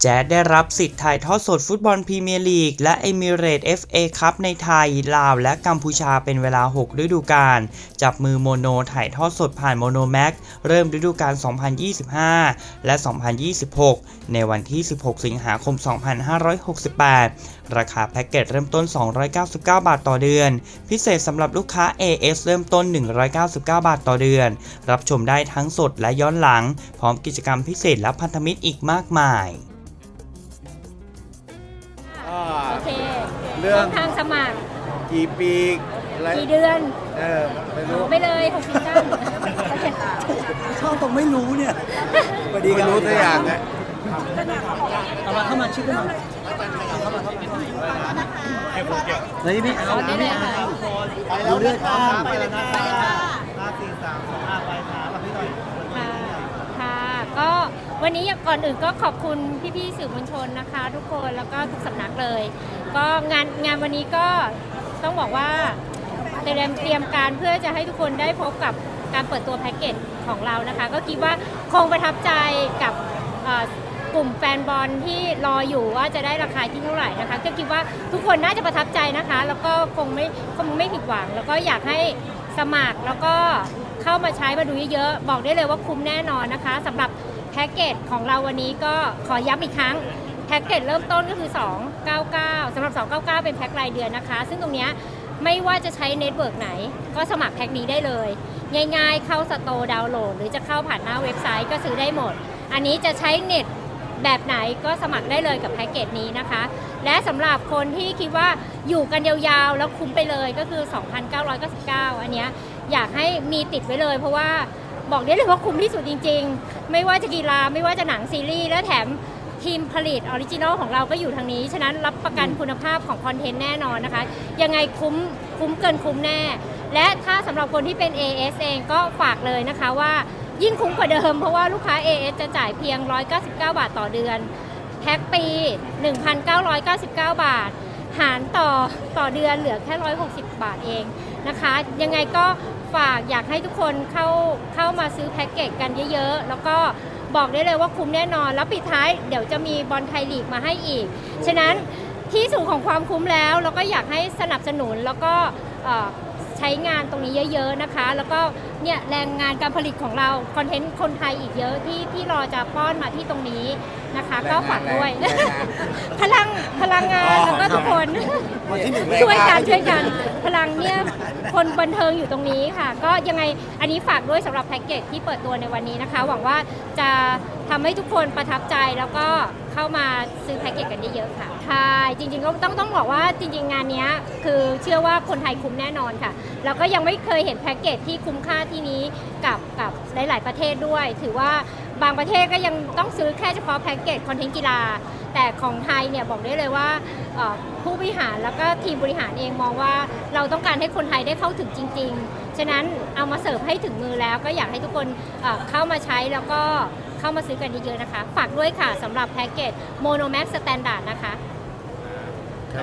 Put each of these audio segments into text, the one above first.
แจ๊ดได้รับสิทธิ์ถ่ายทอดสดฟุตบอลพรีเมียร์ลีก และเอมิเรต FA คัพในไทย ลาว และกัมพูชาเป็นเวลา 6 ฤดูกาล จับมือโมโนถ่ายทอดสดผ่านโมโนแม็กเริ่มฤดูกาล 2025 และ 2026 ในวันที่ 16 สิงหาคม 2568 ราคาแพ็กเกจเริ่มต้น 299 บาทต่อเดือน พิเศษสำหรับลูกค้า AS เริ่มต้น 199 บาทต่อเดือน รับชมได้ทั้งสดและย้อนหลัง พร้อมกิจกรรมพิเศษและพันธมิตรอีกมากมาย เรื่องช่องทางสมัครกี่ปีอะไรกี่เดือนเออไม่รู้ไปเลย60ตั้งโอเคช่องตรงไม่รู้เนี่ยสวัสดีคไม่รับรู้สักอย่างนะเอามาเข้ามาชิดเข้ามาเฮ้ยไม่เอาได้เลยค่ะดูเลือดข้ามไปเลยค่ะค่ะ ก็วันนี้ก่อนอื่นก็ขอบคุณพี่ๆสื่อมวลชนนะคะ ทุกคนแล้วก็ทุกสำนักเลย ก็งานงานวันนี้ก็ต้องบอกว่าเตรียมเตรียมการเพื่อจะให้ทุกคนได้พบกับการเปิดตัวแพ็กเกจของเรานะคะ ก็คิดว่าคงประทับใจกับเอ่อกลุ่มแฟนบอลที่รออยู่ว่าจะได้ราคาที่เท่าไหร่นะคะ ก็คิดว่าทุกคนน่าจะประทับใจนะคะ แล้วก็คงไม่คงไม่ผิดหวัง แล้วก็อยากให้สมัครแล้วก็เข้ามาใช้มาดูเยอะๆบอกได้เลยว่าคุ้มแน่นอนนะคะสำหรับแพ็กเกจของเราวันนี้ก็ขอย้ำอีกครั้ง แพ็กเกจเริ่มต้นก็คือ 299สำหรับ 299 เป็นแพ็กรายเดือนนะคะ ซึ่งตรงนี้ไม่ว่าจะใช้เน็ตเวิร์กไหน ก็สมัครแพ็กนี้ได้เลย ง่ายๆ เข้าสโตร์ดาวน์โหลด หรือจะเข้าผ่านหน้าเว็บไซต์ก็ซื้อได้หมด อันนี้จะใช้เน็ตแบบไหนก็สมัครได้เลยกับแพ็กเกจนี้นะคะ และสำหรับคนที่คิดว่าอยู่กันยาวๆ แล้วคุ้มไปเลยก็คือ 2,999 อันเนี้ยอยากให้มีติดไว้เลย เพราะว่าบอกได้เลยว่าคุ้มที่สุดจริง ๆ ไม่ว่าจะกีฬาไม่ว่าจะหนังซีรีส์และแถม ทีมผลิตออริจินอลของเราก็อยู่ทางนี้ ฉะนั้นรับประกันคุณภาพของคอนเทนต์แน่นอนนะคะ ยังไงคุ้มคุ้มเกินคุ้มแน่ และถ้าสำหรับคนที่เป็น AS เองก็ฝากเลยนะคะว่ายิ่งคุ้มกว่าเดิม เพราะว่าลูกค้า AS จะจ่ายเพียง 199 บาทต่อเดือนแพ็คปี 1,999 บาท หารต่อต่อเดือนเหลือแค่ 160 บาทเองนะคะ ยังไงก็ฝากอยากให้ทุกคนเข้าเข้ามาซื้อแพ็กเกจกันเยอะๆ แล้วก็ บอกได้เลยว่าคุ้มแน่นอน แล้วปิดท้ายเดี๋ยวจะมีบอลไทยลีกมาให้อีก ฉะนั้นที่สุดของความคุ้มแล้วแล้วก็อยากให้สนับสนุนแล้วก็เอ่อใช้งานตรงนี้เยอะๆนะคะ แล้วก็เนี่ยแรงงานการผลิตของเราคอนเทนต์คนไทยอีกเยอะที่ที่รอจะป้อนมาที่ตรงนี้นะคะ ก็ฝากด้วยแรงงานพลังพลังงานแล้วก็ทุกคนวันที่หนึ่งช่วยกันช่วยกันพลังเนี่ย คนบันเทิงอยู่ตรงนี้ค่ะ ก็ยังไงอันนี้ฝากด้วยสำหรับแพ็กเกจที่เปิดตัวในวันนี้นะคะ หวังว่าจะทำให้ทุกคนประทับใจแล้วก็เข้ามาซื้อแพ็กเกจกันเยอะๆค่ะใช่จริงๆก็ต้องต้องบอกว่าจริง ๆ งานเนี้ยคือเชื่อว่าคนไทยคุ้มแน่นอนค่ะ แล้วก็ยังไม่เคยเห็นแพ็กเกจที่คุ้มค่าที่นี้กับกับหลาย ๆ ประเทศด้วย ถือว่าบางประเทศก็ยังต้องซื้อแค่เฉพาะแพ็กเกจคอนเทนต์กีฬา แต่ของไทยเนี่ยบอกได้เลยว่าเอ่อผู้บริหารแล้วก็ทีมบริหารเองมองว่าเราต้องการให้คนไทยได้เข้าถึงจริง ๆ ฉะนั้นเอามาเสิร์ฟให้ถึงมือแล้วก็อยากให้ทุกคนเอ่อเข้ามาใช้แล้วก็เข้ามาซื้อกันเยอะๆนะคะ ฝากด้วยค่ะสำหรับแพ็กเกจ Mono Max Standard นะคะใคร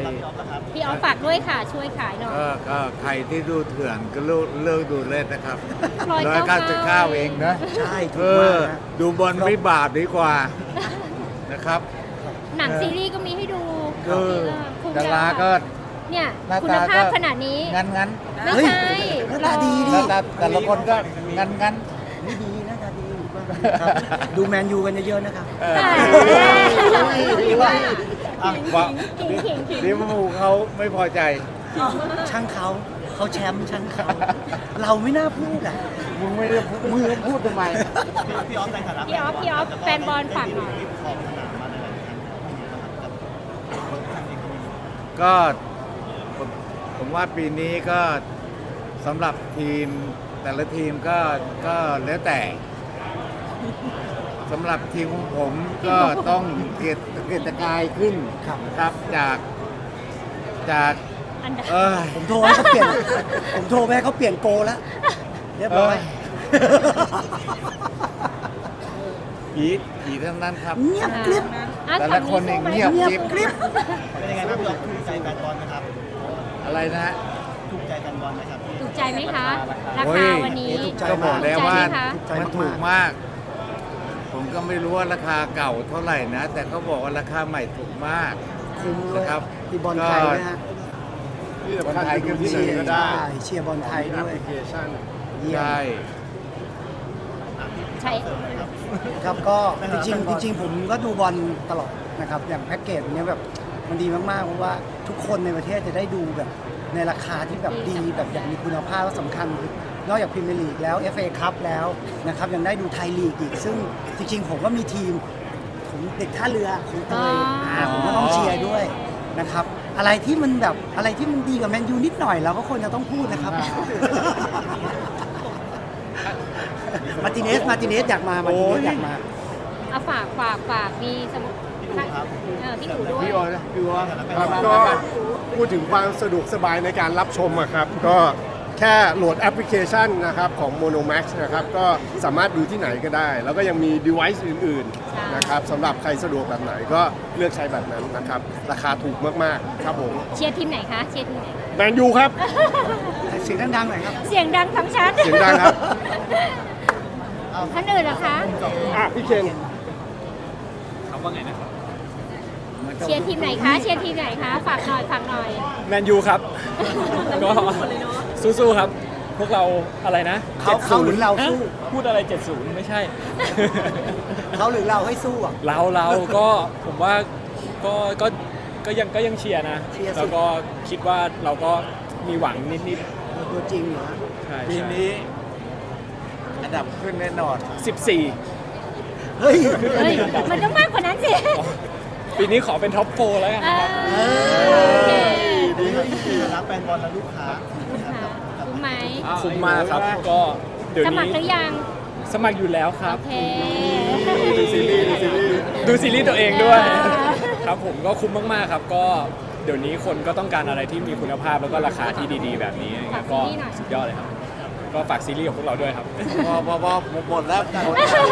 พี่ออฟฝากด้วยค่ะช่วยขายหน่อยก็ก็ใครที่ดูเถื่อนก็เลิกเลิกดูเล่นนะครับร้อยร้อยเก้าเก้าสิบเก้าเก้าเองนะ ใช่เอถูกมาอกนะดูบอลไม่บาปดีกว่านะครับ หนังซีรีส์ก็มีให้ดูเออคุ้มดาราก็ เนี่ยหน้าคุณตาภาพก็ขนาดนี้ งั้นงั้นไม่เฮ้ยใช่ หน้าตาดีๆดิ แล้วแต่แต่ละคนก็งั้นงั้น นี่ดีหน้าตาดีครับ ดูแมนยูกันเยอะๆนะครับ เออว่าว่าขิงขิงขิงลิเวอร์พูลเขาไม่พอใจ ช่างเขาเขาแชมป์ช่างเขาเราไม่น่าพูดอะ มึงไม่ได้พูดมึงพูดทำไม พี่ออฟพี่ออฟแฟนบอลฝากหน่อย ก็ผมผมว่าปีนี้ก็สำหรับทีมแต่ละทีมก็ก็แล้วแต่สำหรับทีมของผมก็ต้องเกียรติเกียรติกายขึ้นครับ ครับจากจาก อันดับ เออ ผมโทรให้เขาเปลี่ยน ผมโทรไปให้เขาเปลี่ยนโกแล้วเรียบร้อย ผีผีทั้งนั้นครับ เงียบกริบ อะแต่ละคนเองเงียบเงียบกริบเป็นยังไงบ้างพี่อ๊อฟถูกใจแฟนบอลไหมครับ อะไรนะฮะ ถูกใจแฟนบอลไหมครับถูกใจไหมคะ ราโอ้คายวันนี้ถูกใจก็บอกแล้วว่าถูกใจไหมคะมันถูกมาก ผมก็ไม่รู้ว่าราคาเก่าเท่าไหร่นะ แต่เขาบอกว่าราคาใหม่ถูกมากคุ้มด้วยนะครับที่บอลไทยนะฮะคนไทยก็ที่ไหนก็ได้ใช่เชียร์บอลไทยด้วยเยี่ยม ใช่ ใช่ ครับก็จริงๆจริง ๆ ผมก็ดูบอลตลอดนะครับ อย่างแพ็กเกจเนี้ยแบบมันดีมากๆเพราะว่าทุกคนในประเทศจะได้ดูแบบในราคาที่แบบดีแบบอย่างมีคุณภาพและสำคัญคือนอกจากพรีเมียร์ลีกแล้ว FA คัพแล้วนะครับยังได้ดูไทยลีกอีก ซึ่งจริงๆ ผมก็มีทีม ผมเด็กท่าเรือของเตยอ่าผมก็ต้องเชียร์ด้วยนะครับ อะไรที่มันแบบอะไรที่มันดีกว่าแมนยูนิดหน่อยเราก็ควรจะต้องพูดนะครับ มาร์ติเนส มาร์ติเนสอยากมา มาร์ติเนสอยากมา เอาฝากฝากฝากมีสมุดเออพี่หนูด้วย พี่โอนะพี่โอครับก็พูดถึงความสะดวกสบายในการรับชมอะครับ ก็แค่โหลดแอปพลิเคชันนะครับของ Monomax นะครับ ก็สามารถดูที่ไหนก็ได้ แล้วก็ยังมี device อื่นใช่ๆนะครับสำหรับใครสะดวกแบบไหนก็เลือกใช้แบบนั้นนะครับ ราคาถูกมากๆครับผมเชียร์ทีมไหนคะ เชียร์ทีมไหน แมนยูครับ เสียงดังๆหน่อยครับ เสียงดังทั้งชั้น เสียงดังครับ ท่านอื่นเหรอคะ อะพี่เคนเชียร์ทีมไหนคะ เชียร์ทีมไหนคะ ฝากหน่อย ฝากหน่อย แมนยูครับ ก็สู้ๆครับ พวกเราอะไรนะเขาเขาหรือเราสู้ฮะพูดอะไร 70 ไม่ใช่ เขาหรือเราให้สู้อะเราเราก็ผมว่าก็ก็ก็ยังก็ยังเชียร์นะเชียร์สุดแล้วก็คิดว่าเราก็มีหวังนิดตัวจริงเหรอๆใช่ปีนี้ อันดับขึ้นแน่นอน 14 เฮ้ย เฮ้ย มันต้องมากกว่านั้นสิ ปีนี้ขอเป็นท็อปโฟแล้วกันเอนะครับ อโอเคดีครับที่รับแฟนบอลและลูกค้าค่ะคุ้มไหม คุ้มมากครับ ก็เดี๋ยวสมัครนี้หรือยัง สมัครอยู่แล้วครับโอเค ดูซีรีส์ดูซีรีส์ดูซีรีส์ตัวเองด้วย อ่า ครับผมก็คุ้มมากๆครับ ก็เดี๋ยวนี้คนก็ต้องการอะไรที่มีคุณภาพแล้วก็ราคาที่ดีๆ แบบนี้นะครับก็สุดยอดเลยครับ ก็ฝากซีรีส์ของพวกเราด้วยครับ พอพอพอหมดแล้วหมดแล้ว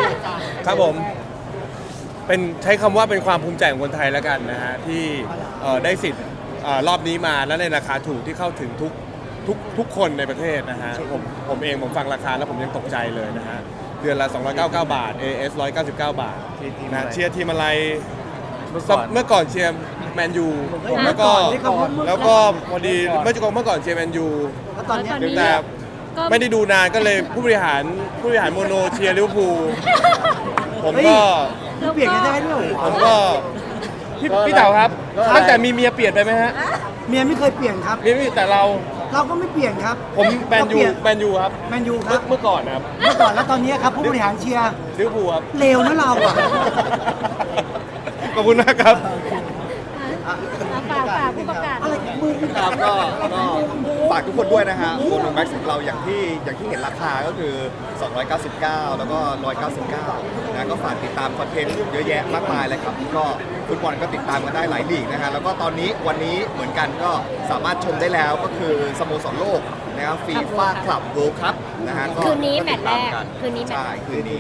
ครับผม เป็นใช้คำว่าเป็นความภูมิใจของคนไทยแล้วกันนะฮะ ที่เอ่อได้สิทธิ์เอ่อรอบนี้มาแล้วในราคาถูกที่เข้าถึงทุกทุกทุกคนในประเทศนะฮะผมผมเองผมฟังราคาแล้วผมยังตกใจเลยนะฮะ เดือนละ 299 บาท AS 199 บาทเชียร์ทีมนะอะไรเชียร์ทีมอะไร เมื่อก่อน เมื่อก่อนเชียร์แมนยูแล้วก็เมื่อก่อน แล้วก็พอดีเมื่อก่อนเมื่อก่อนเชียร์แมนยู แล้วตอนเนี้ยตอนนี้แต่ ก็ไม่ได้ดูนานก็เลยผู้บริหารผู้บริหารโมโนเชียร์ลิเวอร์พูลผมเฮ้ยก็เปลี่ยนกันได้ด้วยเหรอผมก็พี่พี่เต๋าครับตั้งแต่มีเมียเปลี่ยนไปไหมฮะเมียไม่เคยเปลี่ยนครับ มีมีแต่เราเราก็ไม่เปลี่ยนครับผมแมนยูเราเปลี่ยแมนยูครับแมนยูคเมื่รัอบเมื่อก่อนนะครับเมื่อก่อนแล้วตอนนี้ครับผู้บริหารเชียร์ลิเวอร์พูลครับ เลวนะเราอะขอบคุณมากครับอะ ฝากฝากผู้ประกาศอะไรมือครับก็ก็ฝากทุกคนด้วยนะฮะโมโนแม็กซ์ของเราอย่างที่อย่างที่เห็นราคาก็คือ 299 แล้วก็ 199นะก็ฝากติดตามคอนเทนต์เยอะแยะมากมายเลยครับ ก็ฟุตบอลก็ติดตามกันได้หลายลีกนะฮะแล้วก็ตอนนี้วันนี้เหมือนกันก็สามารถชมได้แล้วก็คือสโมสรโลกนะครับฟีฟ่าคลับเวิลด์คัพนะฮะก็คืนนี้แมตช์แรกติดตาคืนนี้แมตช์ใช่คืนนี้